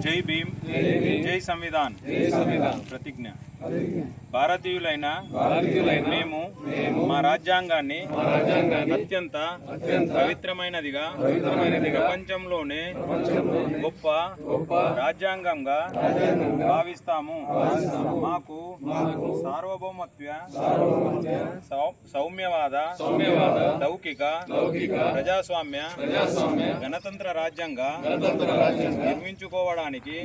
जय भीम। जय संविधान। प्रतिज्ञा। భారతీయులైన మేము మా రాజ్యాంగాన్ని అత్యంత పవిత్రమైనదిగా ప్రపంచంలోనే గొప్ప రాజ్యాంగంగా భావిస్తాము. మాకు సార్వభౌమత్వ సౌమ్యవాద లౌకిక ప్రజాస్వామ్య గణతంత్ర రాజ్యంగా నిర్మించుకోవడానికి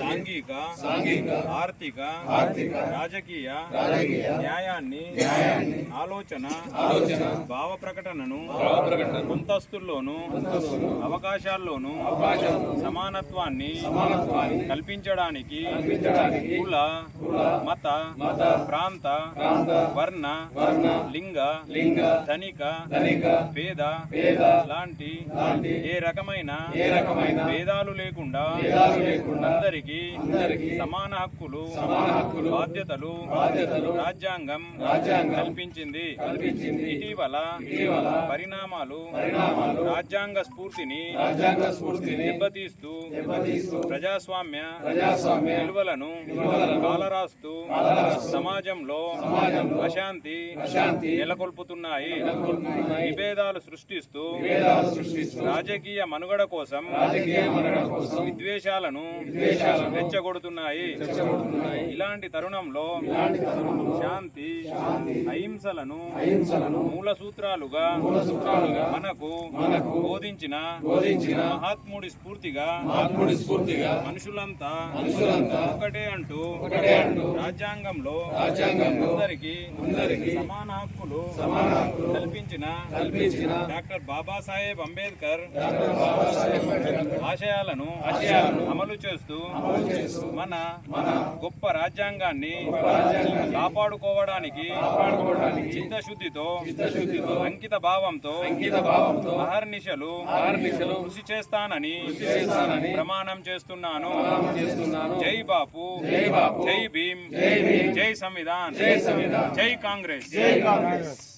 సాంఘిక ఆర్థిక రాజకీయ న్యాయాన్ని ఆలోచన భావ ప్రకటనను అంతస్తుల్లోను అవకాశాల్లోను సమానత్వాన్ని కల్పించడానికి కుల మత ప్రాంత వర్ణ లింగ ధనిక పేద లాంటి ఏ రకమైన భేదాలు లేకుండా అందరికీ సమాన హక్కులు బాధ్యతలు రాజ్యాంగం కల్పించింది. ఇటీవల పరిణామాలు రాజ్యాంగ స్ఫూర్తిని దెబ్బతీస్తూ ప్రజాస్వామ్య విలువలను కాలరాస్తూ సమాజంలో అశాంతి నెలకొల్పుతున్నాయి. విభేదాలు సృష్టిస్తూ రాజకీయ మనుగడ కోసం విద్వేషాలను రెచ్చగొడుతున్నాయి. ఇలాంటి తరుణంలో శాంతి అహింసలను మూల సూత్రాలుగా మనకు బోధించిన మహాత్ముడి స్ఫూర్తిగా స్ఫూర్తిగా మనుషులంతా మనుషులంతా ఒకటే అంటూ రాజ్యాంగంలో రాజ్యాంగంలో అందరికీ అందరికీ సమాన హక్కులు సమాన హక్కులు కల్పించిన కల్పించిన డాక్టర్ బాబాసాహెబ్ అంబేద్కర్ ఆశయాలను ఆశయాలను అమలు చేస్తూ మన మన గొప్ప రాజ్యాంగాన్ని కాపాడుకోవడానికి కాపాడుకోవడానికి చిత్తశుద్ధితో అంకిత భావంతో అంకిత భావంతో అహర్నిశలు అహర్నిశలు కృషి చేస్తానని చేస్తానని ప్రమాణం చేస్తున్నాను. జై బాపు జై బాపు జై భీమ్ జై భీమ్ జై సంవిధాన్ జై సంవిధాన్. జై కాంగ్రెస్. జై కాంగ్రెస్.